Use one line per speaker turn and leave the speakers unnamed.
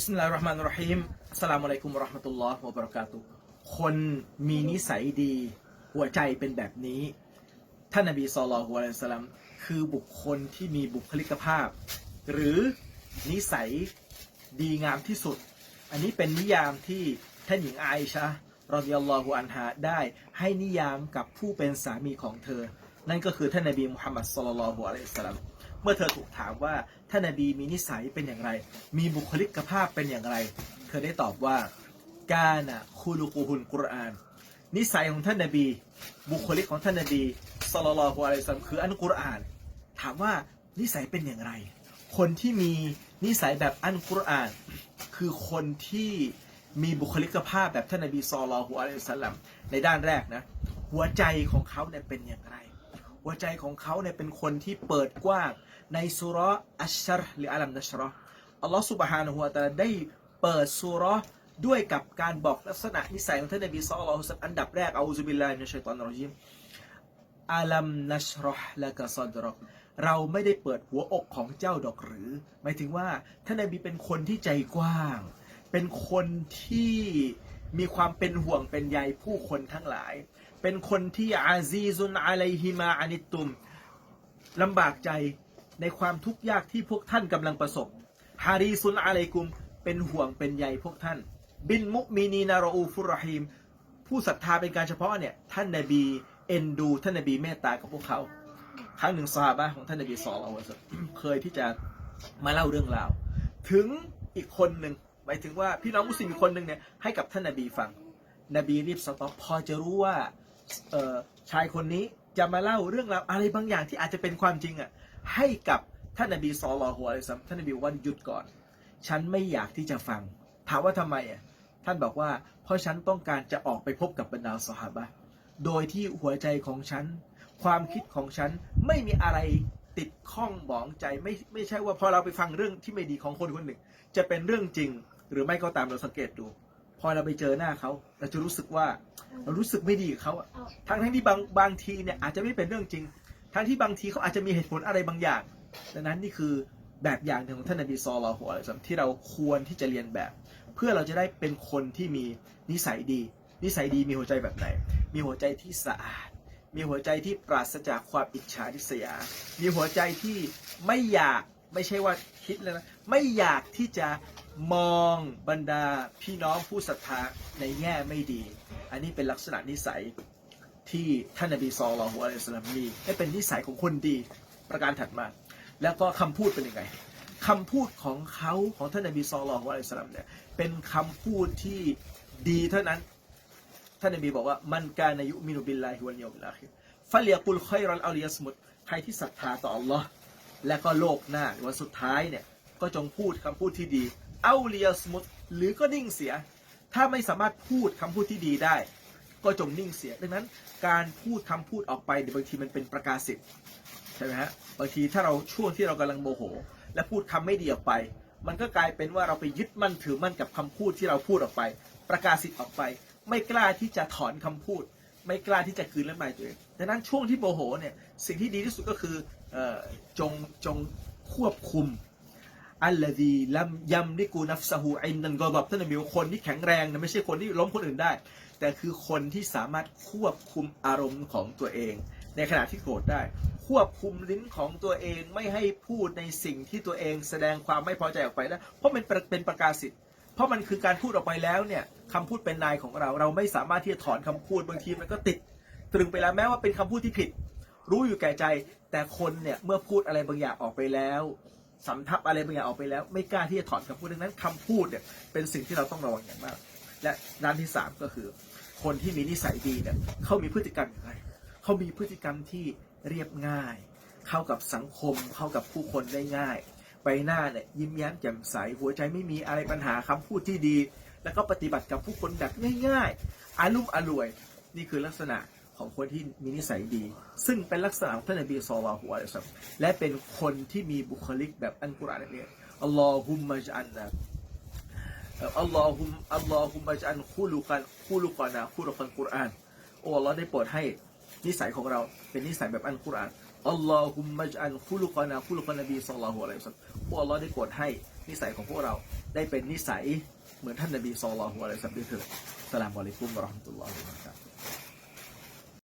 บิสมิลลาฮิรเราะห์มานิรเราะฮีมอัสสลามุอะลัยกุมวะเราะห์มะตุลลอฮ์วะบะเราะกาตุคนมีนิสัยดี หัวใจเป็นแบบนี้ ท่านนบีศ็อลลัลลอฮุอะลัยฮิวะซัลลัมคือบุคคลที่มีบุคลิกภาพ หรือนิสัยดีงามที่สุด อันนี้เป็นนิยามที่ท่านหญิงอาอิชะรอฎิยัลลอฮุอันฮาได้ให้นิยามกับผู้เป็นสามีของเธอ นั่นก็คือท่านนบีมุฮัมมัดศ็อลลัลลอฮุอะลัยฮิวะซัลลัมเมื่อเธอถูกถามว่า ท่านนบีมีนิสัยเป็นอย่างไร มีบุคลิกภาพเป็นอย่างไร เธอได้ตอบว่ากานะคูลูกูฮุลกุรอาน นิสัยของท่านนบี บุคลิกของท่านนบีศ็อลลลอฮุอะลัยฮิวะซัลลัมคืออันกุรอาน ถามว่านิสัยเป็นอย่างไร คนที่มีนิสัยแบบอันกุรอาน คือคนที่มีบุคลิกภาพแบบท่านนบีศ็อลลลอฮุอะลัยซัลลัมในด้านแรกนะหัวใจของเขาเนี่ยเป็นอย่างไร หัวใจของเขาเนี่ยเป็นคนที่เปิดกว้าง ในสุราอัชชรหรืออัลัมนัชรอห์อัลลอฮฺสุบฮานะฮูวะตาได้เปิดสุราด้วยกับการบอกลักษณะนิสัยของท่านนบีศ็อลลัลลอฮุอะลัยฮิวะซัอันดับแรกอาซุบิลลาฮิมินัชชัยฏอนรรจีมอัลัมนัชรอห์ละกะซัดรอกเราไม่ได้เปิดหัวอกของเจ้าดอกหรือ หมายถึงว่าท่านนบีเป็นคนที่ใจกว้าง เป็นคนที่มีความเป็นห่วงเป็นใยผู้คนทั้งหลาย เป็นคนที่อาซีซุนอะลัยฮิมาอานิตุมลำบากใจ ในความทุกข์ยากที่พวกท่านกำลังประสบฮารีซุนอะลัยกุม เป็นห่วงเป็นใยพวกท่าน บินมุมินีนารอูฟุรรฮีมผู้ศรัทธาเป็นการเฉพาะเนี่ยท่านนบีเอ็นดู ท่านนบีเมตตากับพวกเขา ครั้งหนึ่งซาบะของท่านนบีสอลเอาเคยที่จะมาเล่าเรื่องราว ถึงอีกคนหนึ่งหมายถึงว่าพี่น้องมุสลิมอีกคนหนึ่งเนี่ยให้กับท่านนบีฟัง นบีรีบสต็อปพอจะรู้ว่าเออชายคนนี้ จะมาเล่าเรื่องราวอะไรบางอย่างที่อาจจะเป็นความจริงอะให้กับท่านนบีซอลลอฮุอะลัยฮิวะซัลลัมท่านนบีว่าหยุดก่อน ฉันไม่อยากที่จะฟัง ถามว่าทำไมอะท่านบอกว่า เพราะฉันต้องการจะออกไปพบกับบรรดาสหายโดยที่หัวใจของฉัน ความคิดของฉันไม่มีอะไรติดข้องหมองใจไม่ไม่ใช่ว่าพอเราไปฟังเรื่องที่ไม่ดีของคนคนหนึ่ง จะเป็นเรื่องจริง หรือไม่ก็ตามเราสังเกตดู พอเราไปเจอหน้าเขาเราจะรู้สึกว่าเรารู้สึกไม่ดีกับเขาอะทั้งทั้งที่บางบางทีเนี่ยอาจจะไม่เป็นเรื่องจริง ทั้งที่บางทีเขาอาจจะมีเหตุผลอะไรบางอย่าง ดังนั้นนี่คือแบบอย่างหนึ่งของท่านนบีซอลลอฮุอะลัยฮิวะซัลลัมที่เราควรที่จะเรียนแบบ เพื่อเราจะได้เป็นคนที่มีนิสัยดี นิสัยดีมีหัวใจแบบไหน มีหัวใจที่สะอาด มีหัวใจที่ปราศจากความอิจฉาริษยา มีหัวใจที่ไม่อยากไม่ใช่ว่าคิดแล้วนะไม่อยากที่จะ มองบรรดาพี่น้องผู้ศรัทธาในแง่ไม่ดี อันนี้เป็นลักษณะนิสัยที่ท่านนบีซอลลอฮุอะลัยฮิสลลัมมีให้เป็นนิสัยของคนดีประการถัดมา แล้วก็คำพูดเป็นยังไงคำพูดของเขาของท่านนบีซอลลอฮุอะลัยฮิสลลัมเนี่ยเป็นคำพูดที่ดีเท่านั้น ท่านนบีบอกว่ามันการอายุมินุบิลลาฮิวัลยอมิลอาคิรฟัลยกุลคอยรัลอาลียสมุดใครที่ศรัทธาต่ออัลลอฮ์และก็โลกหน้าวันสุดท้ายเนี่ยก็จงพูดคำพูดที่ดี เอาเลียสมุดหรือก็นิ่งเสีย ถ้าไม่สามารถพูดคำพูดที่ดีได้ ก็จงนิ่งเสีย ดังนั้นการพูดคำพูดออกไปเดี๋ยวบางทีมันเป็นประกาศสิทธิ์ใช่ไหมฮะบางทีถ้าเราช่วงที่เรากำลังโมโห และพูดคำไม่ดีออกไป มันก็กลายเป็นว่าเราไปยึดมั่นถือมั่นกับคำพูดที่เราพูดออกไป ประกาศสิทธิ์ออกไป ไม่กล้าที่จะถอนคำพูด ไม่กล้าที่จะคืนและไม่ตัวเองดังนั้นช่วงที่โมโหเนี่ยสิ่งที่ดีที่สุดก็คือออจงจงควบคุม อัลลดีลัมยัมลิกูนัฟซาฮูอินนันกอดับท่านนบีว่าคนที่แข็งแรงนะไม่ใช่คนที่ล้มคนอื่นได้ แต่คือคนที่สามารถควบคุมอารมณ์ของตัวเอง ในขณะที่โกรธได้ ควบคุมลิ้นของตัวเองไม่ให้พูดในสิ่งที่ตัวเองแสดงความไม่พอใจออกไปได้เพราะมันเป็นเป็นประกาศสิทธิ์เพราะมันคือการพูดออกไปแล้วเนี่ยคำพูดเป็นนายของเรา เราไม่สามารถที่จะถอนคำพูดบางทีมันก็ติด ตรึงไปแล้วแม้ว่าเป็นคำพูดที่ผิด รู้อยู่แก่ใจ แต่คนเนี่ยเมื่อพูดอะไรบางอย่างออกไปแล้ว สำทับอะไรบางอย่างออกไปแล้ว ไม่กล้าที่จะถอนคำพูดดังนั้นคำพูดเนี่ยเป็นสิ่งที่เราต้องระวังอย่างมาก และด้านที่สามก็คือ คนที่มีนิสัยดีเนี่ยเขามีพฤติกรรมอย่างไรเขามีพฤติกรรมที่เรียบง่าย เข้ากับสังคม เข้ากับผู้คนได้ง่าย ใบหน้าเนี่ยยิ้มแย้มแจ่มใสหัวใจไม่มีอะไรปัญหาคำพูดที่ดี แล้วก็ปฏิบัติกับผู้คนแบบง่าย ๆอารุ่มอร่วย นี่คือลักษณะ ของคนที่มีนิสัยดี ซึ่งเป็นลักษณะของท่านนบีศ็อลลัลลอฮุอะลัวะซัลลัมและเป็นคนที่มีบุคลิกแบบอันกุรอานเนี่ยอัลลอฮุมมะจัลนะอัลลอฮุมอัลลอฮุมมะจัลคุลุกันคุลุกานะคุลุกันกุรอานโอ้อัลลอฮ์ได้โปรดให้นิสัยของเราเป็นนิสัยแบบอันกุรอานอัลลอฮุมมะจัลคุลุกานะคุลุกันนบีศ็อลลัลลอฮุอะลัยฮิวะซัลลัมโอ้อัลลอฮ์ได้โปรดให้นิสัยของพวกเราได้เป็นนิสัยเหมือนท่านนบีศ็อลลัลลอะลัยฮิวะซัลลัมด้วยเถิดสลามอะลัยกุมวะราะห์มะตุลลอฮิวะบะเราะกาตุ